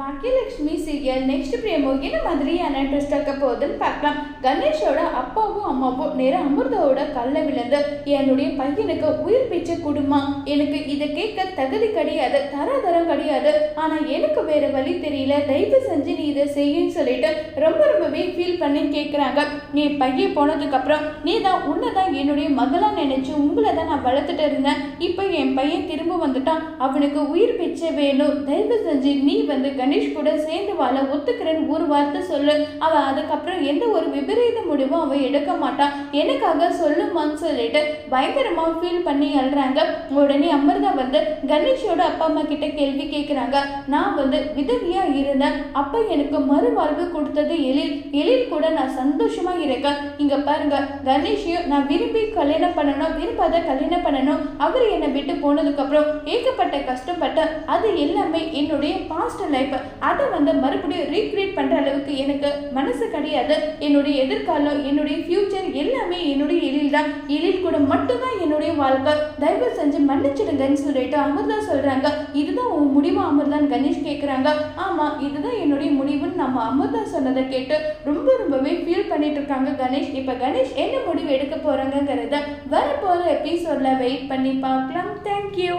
Baakiyalakshmi serial next பிரேமோ என்ன மாதிரியான twist இருக்க போகுதுன்னு பார்க்கலாம். கணேஷோட அப்பாவும் அம்மாவும் நேரம் அமிர்தாவோட கல்ல விழுந்து என்னுடைய பையனுக்கு உயிர் பிச்சை கொடுமா? எனக்கு இதை கேட்க தகுதி கிடையாது தராதரம் கிடையாது. ஆனா எனக்கு வேற வழி தெரியல. தயவு செஞ்சு நீ இதை செய்யுன்னு சொல்லிட்டு ரொம்ப ரொம்பவே ஃபீல் பண்ணி கேட்குறாங்க நீ பையன் போனதுக்கு அப்புறம் நீ தான் உன்னை தான் என்னுடைய மகளா நினைச்சு உங்களை தான் நான் வளர்த்துட்டு இருந்தேன். இப்போ என் பையன் திரும்ப வந்துட்டான். அவனுக்கு உயிர் பிச்சை வேணும். தயவு செஞ்சு நீ வந்து கணேஷ் கணேஷ் கூட சேர்ந்து வாழ ஒத்துக்கிறேன்னு ஒரு வார்த்தை சொல்லு. அவள் அதுக்கப்புறம் எந்த ஒரு விபரீத முடிவும் அவள் எடுக்க மாட்டான் எனக்காக சொல்லுமான்னு சொல்லிட்டு பயங்கரமா ஃபீல் பண்ணி அழுறாங்க. உடனே அமிர்தா வந்து கணேஷோட அப்பா அம்மா கிட்ட கேள்வி கேட்குறாங்க நான் வந்து விதவியா இருந்தேன். அப்ப எனக்கு மறுவாழ்வு கொடுத்தது எழில். எழில் கூட நான் சந்தோஷமா இருக்கேன். இங்க பாருங்க கணேஷையும் நான் விரும்பி கல்யாணம் பண்ணணும் விரும்பாத கல்யாணம் பண்ணணும். அவர் என்னை விட்டு போனதுக்கு அப்புறம் ஏகப்பட்ட கஷ்டப்பட்ட அது எல்லாமே என்னுடைய பாஸ்ட் லைஃப் அதை வந்து மறுபடியும் ரீக்ரியேட் பண்ற அளவுக்கு எனக்கு மனசு கிடையாது. என்னுடைய எதிர்காலம் என்னுடைய ஃபியூச்சர் எல்லாமே என்னுடைய எழில் தான். எழில் கூட மட்டும்தான் என்னுடைய வாழ்க்கை. தயவு செஞ்சு மன்னிச்சிடுங்கன்னு சொல்லிட்டு அமிர்தா சொல்கிறாங்க இதுதான் உன் முடிவு அமிர்தான் கணேஷ் கேட்குறாங்க ஆமாம் இதுதான் என்னுடைய முடிவுன்னு நம்ம அமிர்தா சொன்னதை கேட்டு ரொம்ப ரொம்பவே ஃபீல் பண்ணிட்டு இருக்காங்க கணேஷ். இப்போ கணேஷ் என்ன முடிவு எடுக்க போறாங்கங்கிறத வரப்போகிற எபிசோடில் வெயிட் பண்ணி பார்க்கலாம். தேங்க்யூ